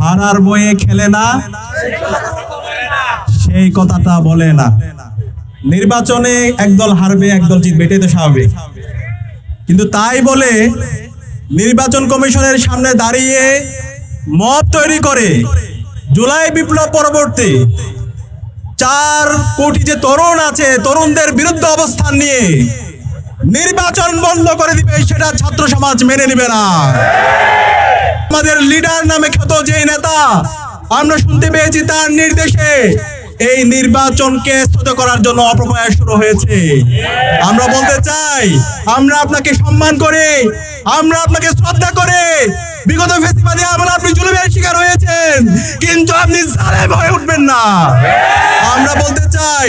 হারার বয়ে খেলে না, সেই কথাটা বলে না। নির্বাচনে একদল হারবে, একদল জিতবে, এটাই তো স্বাভাবিক। কিন্তু তাই বলে নির্বাচন কমিশনের সামনে দাঁড়িয়ে মত তৈরি করে জুলাই বিপ্লব পরবর্তী চার কোটি যে তরুণ আছে, তরুণদের বিরুদ্ধে অবস্থান নিয়ে নির্বাচন বন্ধ করে দিবে, সেটা ছাত্র সমাজ মেনে নিবে না। আমাদের লিডার নামে খ্যাত যে নেতা, আমরা শুনতে পেয়েছি তার নির্দেশে এই নির্বাচনকে স্থিত করার জন্য অপপ্রয়াস শুরু হয়েছে। আমরা বলতে চাই, আমরা আপনাকে সম্মান করে, আমরা আপনাকে শ্রদ্ধা করে বিগত ফেস্টিভালে আমরা আপনি জুলুমের শিকার হয়েছেন, কিন্তু আপনি জালেম হয়ে উঠবেন না। আমরা বলতে চাই,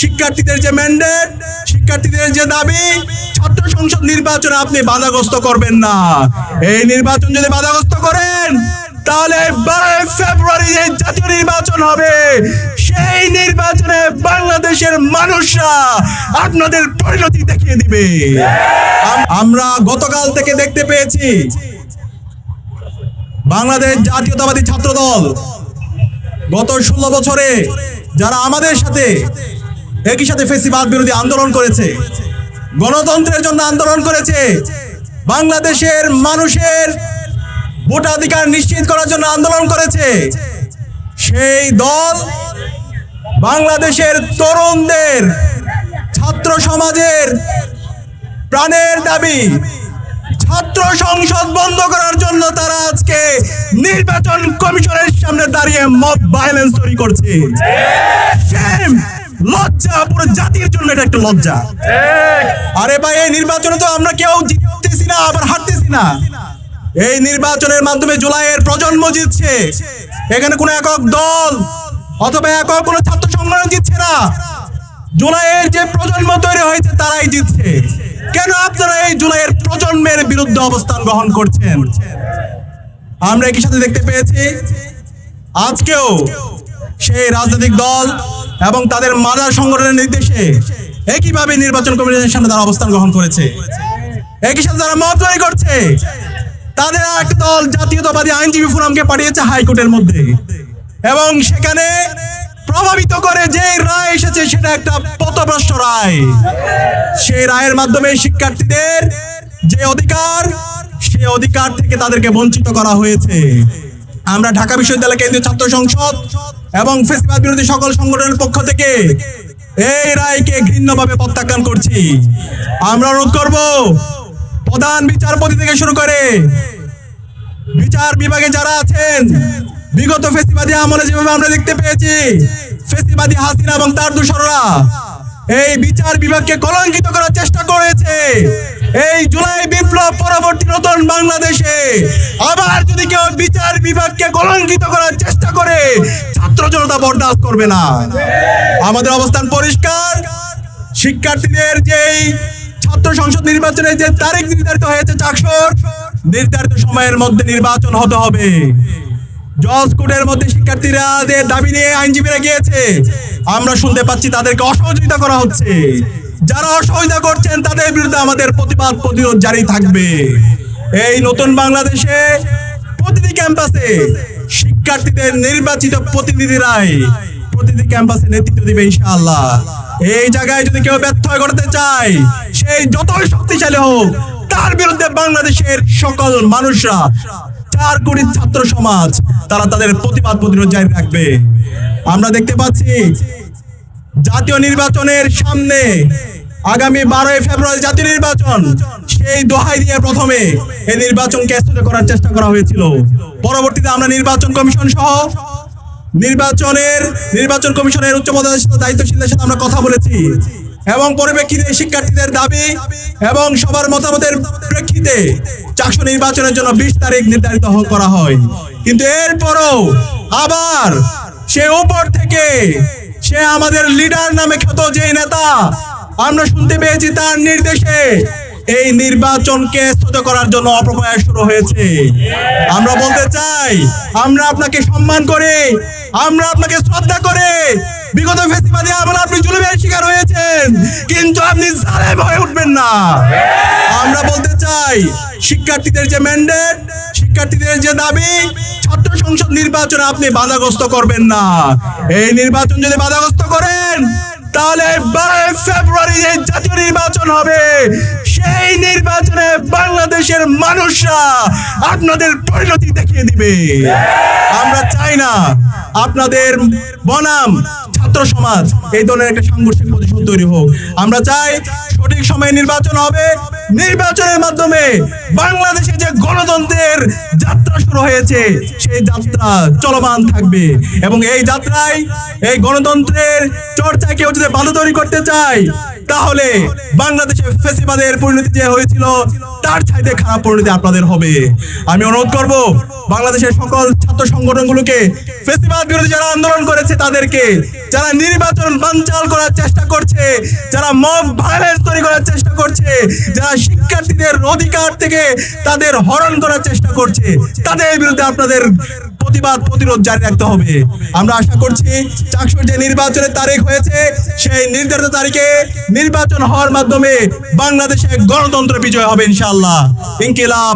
শিক্ষার্থীদের যে ম্যান্ডেট শিক্ষার্থীদের যে দাবি, ছাত্র সংসদ নির্বাচনে আপনি বাধাগ্রস্ত করবেন না। এই নির্বাচন যদি বাধাগ্রস্ত করেন, তাহলে বারোই ফেব্রুয়ারি যে জাতীয় নির্বাচন হবে, সেই নির্বাচনে বাংলাদেশের মানুষরা আপনাদের পরিণতি দেখিয়ে দিবে। আমরা গতকাল থেকে দেখতে পেয়েছি, বাংলাদেশ জাতীয়তাবাদী ছাত্র দল গত ষোলো বছরে যারা আমাদের সাথে একই সাথে ফেসিবাদ বিরোধী আন্দোলন করেছে। গণতন্ত্রের জন্য আন্দোলন করেছে। বাংলাদেশের মানুষের ভোটাধিকার নিশ্চিত করার জন্য আন্দোলন করেছে। সেই দল বাংলাদেশের তরুণদের, ছাত্র সমাজের প্রাণের দাবি, ছাত্র সংসদ বন্ধ করার জন্য তারা আজকে নির্বাচন কমিশনের সামনে দাঁড়িয়ে মব ভায়োলেন্স তৈরি করছে! লজ্জা পুরো জাতির জন্য এটা একটা লজ্জা। আরে ভাই এই নির্বাচনে তো আমরা কেউ জিততেছি না আবার হারতেছি না। এই নির্বাচনের মাধ্যমে জুলাইয়ের প্রজন্ম জিতছে। এখানে কোনো একক দল অথবা একক কোনো ছাত্র সংগঠন জিতছে না। জুলাইয়ের যে প্রজন্ম তৈরি হয়েছে তারাই জিতছে। কেন আপনারা এই জুলাইয়ের প্রজন্মের বিরুদ্ধে অবস্থান গ্রহণ করছেন? আমরা একই সাথে দেখতে পেয়েছি আজকেও সেই রাজনৈতিক দল এবং তাদের মাদার সংগঠনের নির্দেশে একইভাবে নির্বাচন কমিশনের সামনে তারা অবস্থান গ্রহণ করেছে। একই সাথে তারা মত তৈরি করছে। তাদের একটা দল জাতীয়তাবাদী আইনজীবী ফোরামকে পাঠিয়েছে হাইকোর্টের মধ্যে। এবং সেখানে প্রভাবিত করে যে রায় এসেছে সেটা একটা পথভ্রষ্ট রায়। সেই রায়ের মাধ্যমে শিক্ষার্থীদের যে অধিকার সেই অধিকার থেকে তাদেরকে বঞ্চিত করা হয়েছে। আমরা ঢাকা বিশ্ববিদ্যালয় কেন্দ্রীয় ছাত্র সংসদ এবং ফেস্টিভাল বিরোধী সকল সংগঠনের পক্ষ থেকে এই রায়কে ঘৃণ্যভাবে প্রত্যাখ্যান করছি। আমরা অনুরোধ করব, প্রধান বিচারপতি থেকে শুরু করে বিচার বিভাগে যারা আছেন, বিগত ফেসিবাদী আমলে যেভাবে আমরা দেখতে পেয়েছি ফেসিবাদী হাসিনা এবং তার দূষররা এই বিচার বিভাগকে কলঙ্কিত করার চেষ্টা করেছে। এই জুলাই বিপ্লব পরবর্তী নতুন বাংলাদেশে আবার যদি কেউ বিচার বিভাগকে কলঙ্কিত করার চেষ্টা করে, ছাত্র জনতা বরদাস্ত করবে না। আমাদের অবস্থান পরিষ্কার। শিক্ষার্থীদের যেই ছাত্র সংসদ নির্বাচনের যে তারিখ নির্ধারিত হয়েছে চাকসর, নির্ধারিত সময়ের মধ্যে নির্বাচন হতে হবে। জজ কোর্টের মধ্যে শিক্ষার্থীরা যে দাবি নিয়ে আইনজীবীরা গিয়েছে, আমরা শুনতে পাচ্ছি তাদেরকে অসহযোগিতা করা হচ্ছে। যারা অসহযোগিতা করছেন, তাদের বিরুদ্ধে আমাদের প্রতিবাদ প্রতিরোধ জারি থাকবে। এই নতুন বাংলাদেশে প্রতিটি ক্যাম্পাসে শিক্ষার্থীদের নির্বাচিত প্রতিনিধিরাই প্রতিটি ক্যাম্পাসে নেতৃত্ব দিবে ইনশাআল্লাহ। এই জায়গায় যদি কেউ ব্যর্থ করতে চায় সেই যতই শক্তিশালী হোক, তার বিরুদ্ধে বাংলাদেশের সকল মানুষরা, চার কোটি ছাত্র সমাজ, তারা তাদের প্রতিবাদ প্রতিরোধ জারি রাখবে। আমরা দেখতে পাচ্ছি জাতীয় নির্বাচনের সামনে আগামী বারোই ফেব্রুয়ারি জাতীয় নির্বাচন, সেই দোহাই দিয়ে প্রথমে এই নির্বাচনকে স্থগিত করার চেষ্টা করা হয়েছিল। পরবর্তীতে আমরা নির্বাচন কমিশন সহ নির্বাচনের, নির্বাচন কমিশনের উচ্চ পদস্থ দায়িত্বশীলদের সাথে আমরা কথা বলেছি এবং পরিপ্রেক্ষিতে শিক্ষার্থীদের দাবি এবং সবার মতামতের প্রেক্ষিতে চারশো নির্বাচনের জন্য বিশ তারিখ নির্ধারিত করা হয়। কিন্তু এরপরও আবার সে উপর থেকে সে আমাদের লিডার নামে খ্যাত যে নেতা। আমরা শুনতে পেয়েছি তার নির্দেশে। এই নির্বাচনকে স্থিত করার জন্য অপপ্রয়াস শুরু হয়েছে। আমরা বলতে চাই, আমরা আপনাকে সম্মান করে, আমরা আপনাকে শ্রদ্ধা করে। বিগত ফেস্টিভালে আমলে আপনি জুলুমের শিকার হয়েছেন, কিন্তু আপনি জালেম হয়ে উঠবেন না। আমরা বলতে চাই, শিক্ষার্থীদের যে ম্যান্ডেট শিক্ষার্থীদের যে দাবি, ছাত্র সংসদ নির্বাচনে আপনি বাধাগ্রস্ত করবেন না। এই নির্বাচন যদি বাধাগ্রস্ত করেন, তাহলে বারোই ফেব্রুয়ারি যে জাতীয় নির্বাচন হবে, সেই নির্বাচনে বাংলাদেশের মানুষরা আপনাদের পরিণতি দেখিয়ে দিবে। আমরা চাই না আপনাদের বনাম ছাত্র সমাজ এই ধরনের একটা সাংঘর্ষিক প্রতিশোধ তৈরি হোক। আমরা চাই সঠিক সময়ে নির্বাচন হবে। নির্বাচনের মাধ্যমে বাংলাদেশে যে গণতন্ত্রের যাত্রা শুরু হয়েছে, সেই যাত্রা চলমান থাকবে। এবং এই যাত্রায় এই গণতন্ত্রের চর্চায় কেউ যদি বাধা তৈরি করতে চায়, তাহলে বাংলাদেশে ফেসিবাদের পরিণতি যে হয়েছিল, তার চাইতে খারাপ পরিণতি আপনাদের হবে। আমি অনুরোধ করব, বাংলাদেশের সকল ছাত্র সংগঠনগুলোকে ফেসিবাদ বিরোধী যারা আন্দোলন করেছে, তাদেরকে যারা নির্বাচন বানচাল করার চেষ্টা করছে, যারা মব ভায়োলেন্স তৈরি করার চেষ্টা করছে। যারা শিক্ষার্থীদের অধিকার থেকে তাদের হরণ করার চেষ্টা করছে, তাদের বিরুদ্ধে আপনাদের প্রতিবাদ, প্রতিরোধ জারি রাখতে হবে। আমরা আশা করছি চাকসুর যে নির্বাচনের তারিখ হয়েছে, সেই নির্ধারিত তারিখে নির্বাচন হওয়ার মাধ্যমে বাংলাদেশে গণতন্ত্র বিজয় হবে ইনশাল্লাহ ইনকিলাব।